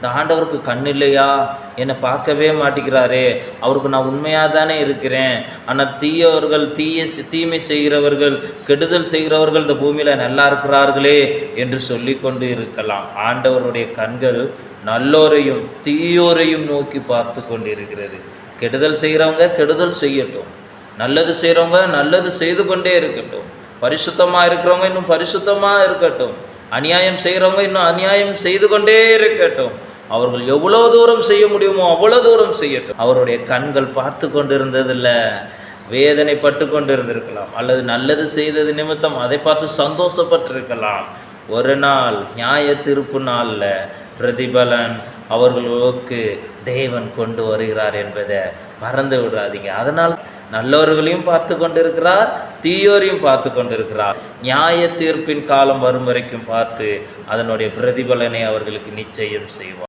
இந்த ஆண்டவருக்கு கண் இல்லையா? என்னை பார்க்கவே மாட்டேங்கிறாரே அவருக்கு நான் உண்மையாக தானே இருக்கிறேன். ஆனால் தீயவர்கள் தீய தீமை செய்கிறவர்கள் கெடுதல் செய்கிறவர்கள் இந்த பூமியில் நல்லா இருக்கிறார்களே என்று சொல்லி கொண்டு இருக்கலாம். ஆண்டவருடைய கண்கள் நல்லோரையும் தீயோரையும் நோக்கி பார்த்து கொண்டு இருக்கிறது கெடுதல் செய்கிறவங்க கெடுதல் செய்யட்டும். நல்லது செய்கிறவங்க நல்லது செய்து கொண்டே இருக்கட்டும். பரிசுத்தமாக இருக்கிறவங்க இன்னும் பரிசுத்தமாக இருக்கட்டும். அநியாயம் செய்கிறவங்க இன்னும் அநியாயம் செய்து கொண்டே இருக்கட்டும். அவர்கள் எவ்வளோ தூரம் செய்ய முடியுமோ அவ்வளோ தூரம் செய்யட்டும். அவருடைய கண்கள் பார்த்து கொண்டு வேதனை பட்டு கொண்டு இருந்திருக்கலாம் அல்லது நல்லது செய்தது நிமித்தம் அதை பார்த்து சந்தோஷப்பட்டிருக்கலாம். ஒரு நாள் நியாய தீர்ப்பு நாளில் பிரதிபலன் அவர்களுக்கு தேவன் கொண்டு வருகிறார் என்பதை மறந்து விடாதீங்க. அதனால் நல்லவர்களையும் பார்த்து கொண்டிருக்கிறார் தீயோரையும் பார்த்து கொண்டிருக்கிறார். நியாய தீர்ப்பின் காலம் வரும் வரைக்கும் பார்த்து அதனுடைய பிரதிபலனை அவர்களுக்கு நிச்சயம் செய்வார்.